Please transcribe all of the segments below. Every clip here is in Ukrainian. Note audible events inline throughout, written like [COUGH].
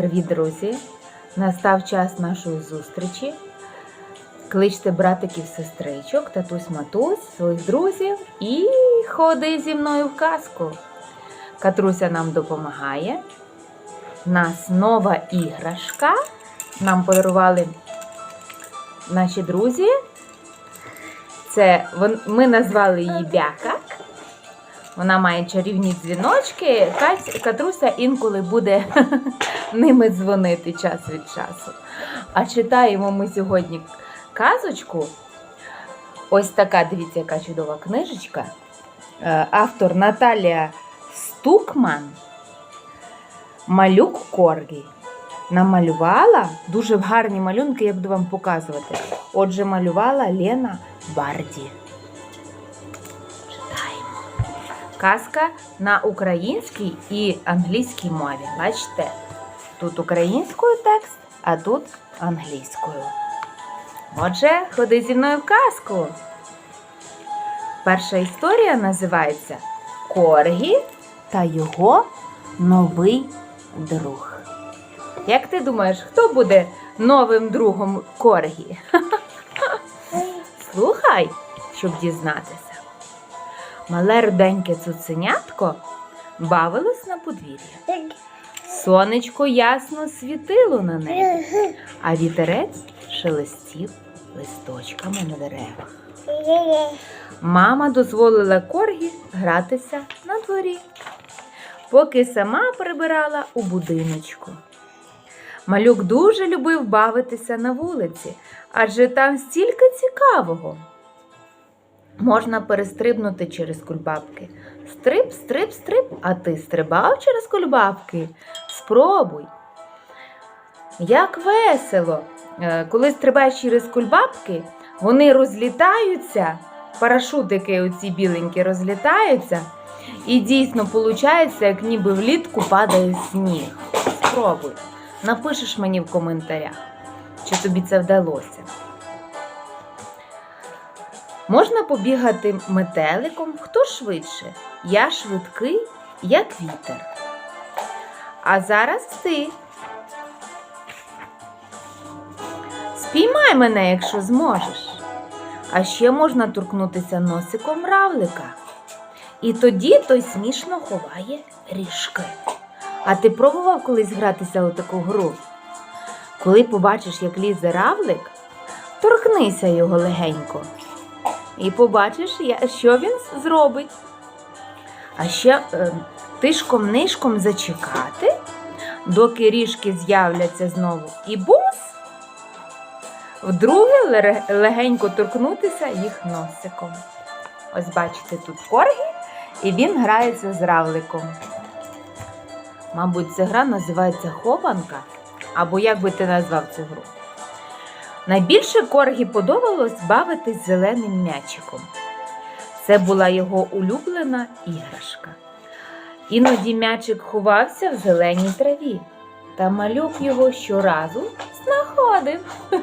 Привіт, друзі! Настав час нашої зустрічі. Кличте братиків, сестричок, татусь, матусь, своїх друзів і ходи зі мною в казку. Катруся нам допомагає. Нас нова іграшка. Нам подарували наші друзі. Це ми назвали її Бяка. Вона має чарівні дзвіночки. Катруся інколи буде [LAUGHS] ними дзвонити час від часу. А читаємо ми сьогодні казочку. Ось така, дивіться, яка чудова книжечка. Е, Автор Наталія Стукман. Малюк Коргі. Намалювала дуже гарні малюнки, я буду вам показувати. Отже, малювала Лена Барді. Читаємо. Казка на українській і англійській мові. Бачите? Тут українською текст, а тут англійською. Отже, ходи зі мною в казку. Перша історія називається Коргі та його новий друг. Як ти думаєш, хто буде новим другом Коргі? [LAUGHS] Слухай, щоб дізнатися. Мале руденьке цуценятко бавилось на подвір'ї. Сонечко ясно світило на небі, а вітерець шелестів листочками на деревах. Мама дозволила коргі гратися на дворі, поки сама прибирала у будиночку. Малюк дуже любив бавитися на вулиці, адже там стільки цікавого. Можна перестрибнути через кульбабки. Стриб, стриб, стриб, а ти стрибав через кульбабки? Спробуй. Як весело! Е, Коли стрибаєш через кульбабки, вони розлітаються, парашутики оці біленькі розлітаються, і дійсно виходить, як ніби влітку падає сніг. Спробуй. Напишеш мені в коментарях, чи тобі це вдалося. Можна побігати метеликом, хто швидше. Я швидкий, як вітер. А зараз ти. Спіймай мене, якщо зможеш. А ще можна торкнутися носиком равлика. І тоді той смішно ховає ріжки. А ти пробував колись гратися у таку гру? Коли побачиш, як лізе равлик, торкнися його легенько. І побачиш, що він зробить. А ще е, тишком-нишком зачекати, доки ріжки з'являться знову, і бумс! Вдруге легенько торкнутися їх носиком. Ось бачите, тут коргі, і він грається з равликом. Мабуть, ця гра називається хованка, або як би ти назвав цю гру. Найбільше Коргі подобалось бавитись зеленим м'ячиком. Це була його улюблена іграшка. Іноді м'ячик ховався в зеленій траві, та малюк його щоразу знаходив. [LAUGHS]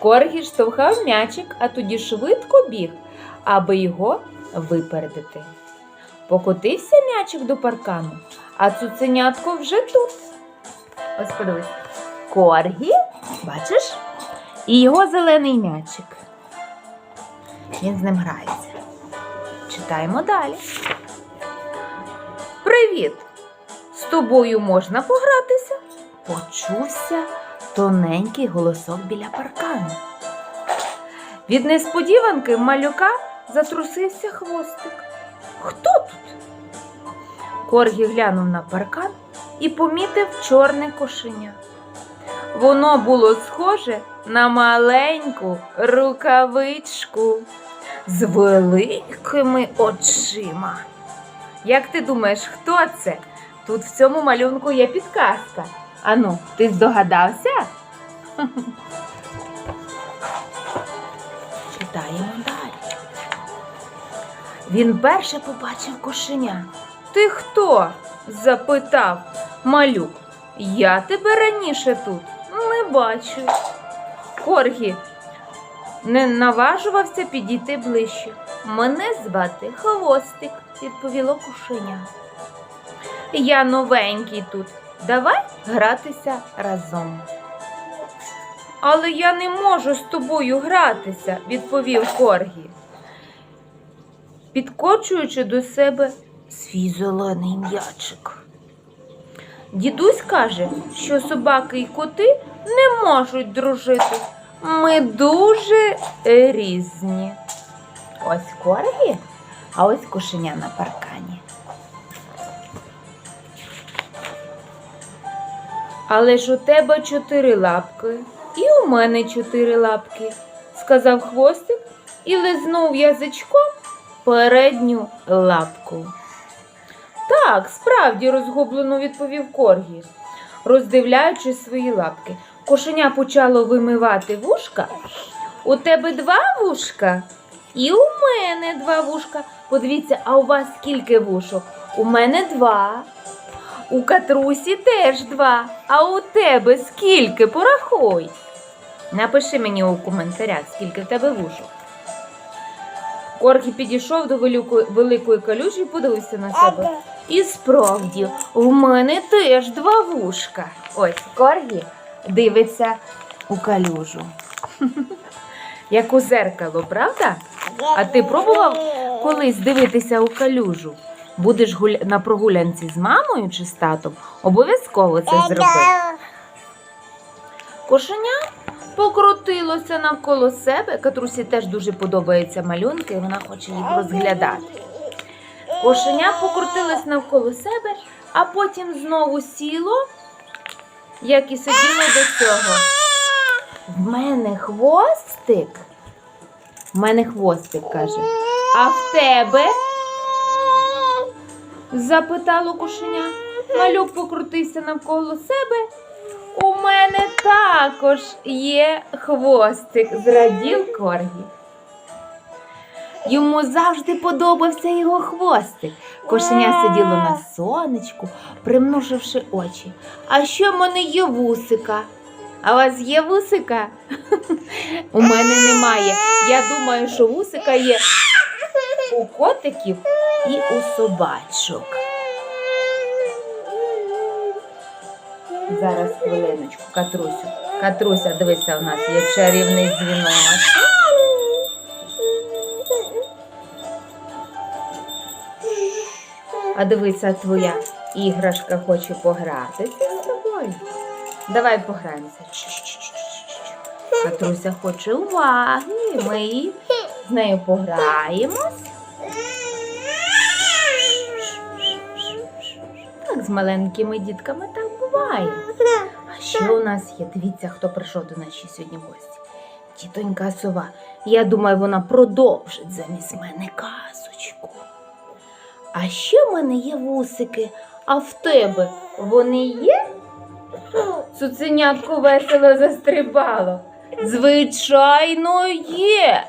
Коргі штовхав м'ячик, а тоді швидко біг, аби його випередити. Покотився м'ячик до паркану, а цуценятко вже тут. Ось подивись. Коргі, бачиш? І його зелений м'ячик. Він з ним грається. Читаємо далі. Привіт! З тобою можна погратися? Почувся тоненький голосок біля паркану. Від несподіванки малюка затрусився хвостик. Хто тут? Коргі глянув на паркан і помітив чорне кошеня. Воно було схоже на маленьку рукавичку з великими очима. Як ти думаєш, хто це? Тут в цьому малюнку є підказка. Ану, ти здогадався? [LAUGHS] Читаємо далі. Він перше побачив кошеня. Ти хто? запитав малюк. Я тебе раніше тут не бачу. Коргі не наважувався підійти ближче. Мене звати Хвостик, відповіло кошеня. Я новенький тут Давай гратися разом. Але я не можу з тобою гратися, відповів Коргі, підкочуючи до себе свій зелений м'ячик. Дідусь каже, що собаки і коти не можуть дружити. Ми дуже різні. Ось коргі, а ось кошеня на паркані. Але ж у тебе чотири лапки, і у мене чотири лапки, сказав хвостик і лизнув язичком передню лапку. Так, справді розгублено відповів Коргі, роздивляючи свої лапки. Кошеня почало вимивати вушка. У тебе два вушка? І у мене два вушка. Подивіться, а у вас скільки вушок? У мене два. У катрусі теж два. А у тебе скільки? Порахуй. Напиши мені у коментарях, скільки в тебе вушок. Коргі підійшов до великої, великої калюжі і подивився на себе. І справді, у мене теж два вушка. Ось Коргі дивиться у калюжу. [LAUGHS] Як у зеркало, правда? А ти пробував колись дивитися у калюжу? Будеш гуля... на прогулянці з мамою чи з татом? Обов'язково це зроби. Кошеня покрутилося навколо себе. Катрусі теж дуже подобаються малюнки, і вона хоче їх розглядати. Кошеня покрутилось навколо себе, а потім знову сіло, як і сиділо до цього. В мене хвостик. В мене хвостик каже. А в тебе? запитало кошеня. Малюк покрутився навколо себе. У мене також є хвостик, зрадів Коргі. Йому завжди подобався його хвостик. Кошеня сиділо на сонечку, примноживши очі. А що в мене є вусика? А у вас є вусика? [LAUGHS] У мене немає. Я думаю, що вусика є у котиків і у собачок. Зараз хвилиночку, Катрусю. Катруся, дивися, у нас є чарівний дзвінок. А дивися, твоя іграшка хоче погратися з тобою. Давай пограємося. Катруся хоче уваги. Ми з нею пограємось. Так, з маленькими дітками так буває. А ще у нас є, дивіться, хто прийшов до ще сьогодні гості. Тітонька сова. Я думаю, вона продовжить замість мене казочку. А ще в мене є вусики, а в тебе вони є? Цуценятко весело застрибало. Звичайно, є.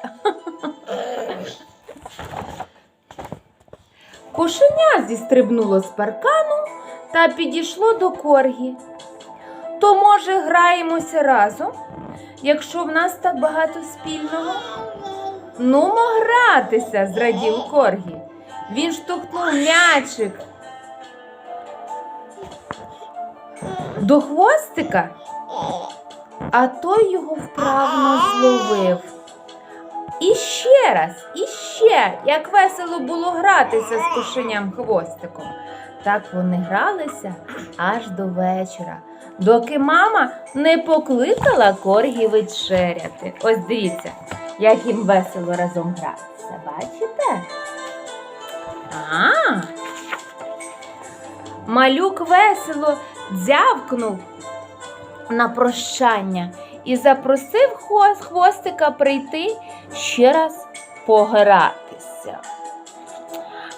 Кошеня зістрибнуло з паркану та підійшло до коргі. То, може, граємося разом, якщо в нас так багато спільного? Нумо гратися, зрадів коргі. Він штовхнув м'ячик до хвостика, а той його вправно зловив. І ще раз, і ще, як весело було гратися з кошеням хвостиком. Так вони гралися аж до вечора, доки мама не покликала коргі вечеряти. Ось дивіться, як їм весело разом гратися. Бачите? А. Малюк весело дзявкнув на прощання і запросив хвостика прийти ще раз погратися.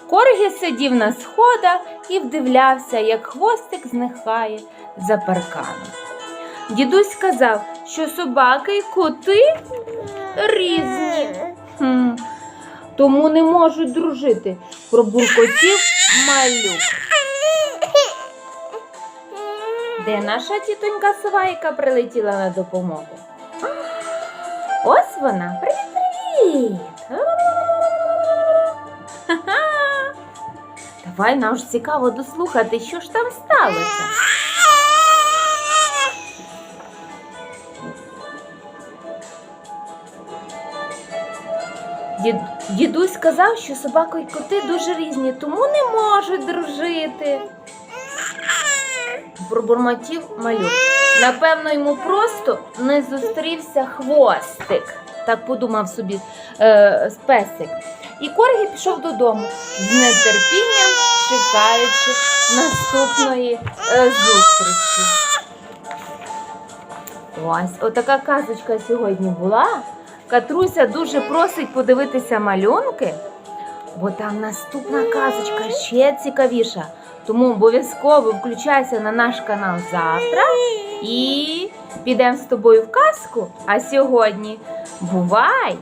Коргі сидів на сходах і вдивлявся, як хвостик зникає за парканом. Дідусь сказав, що собаки й коти різні тому не можуть дружити. Пробуркотів малюк. Де наша тітонька сова, яка прилетіла на допомогу? Ось вона. Привіт-привіт! Давай нам ж цікаво дослухати, що ж там сталося. Дід дідусь сказав, що собаки й коти дуже різні, тому не можуть дружити. Пробурмотів малюк. Напевно, йому просто не зустрівся хвостик. Так подумав собі е, песик. І Коргі пішов додому з нетерпінням чекаючи наступної е, зустрічі. Ось, отака казочка сьогодні була. Катруся дуже просить подивитися малюнки, бо там наступна казочка ще цікавіша. Тому обов'язково включайся на наш канал завтра і підемо з тобою в казку. А сьогодні бувай!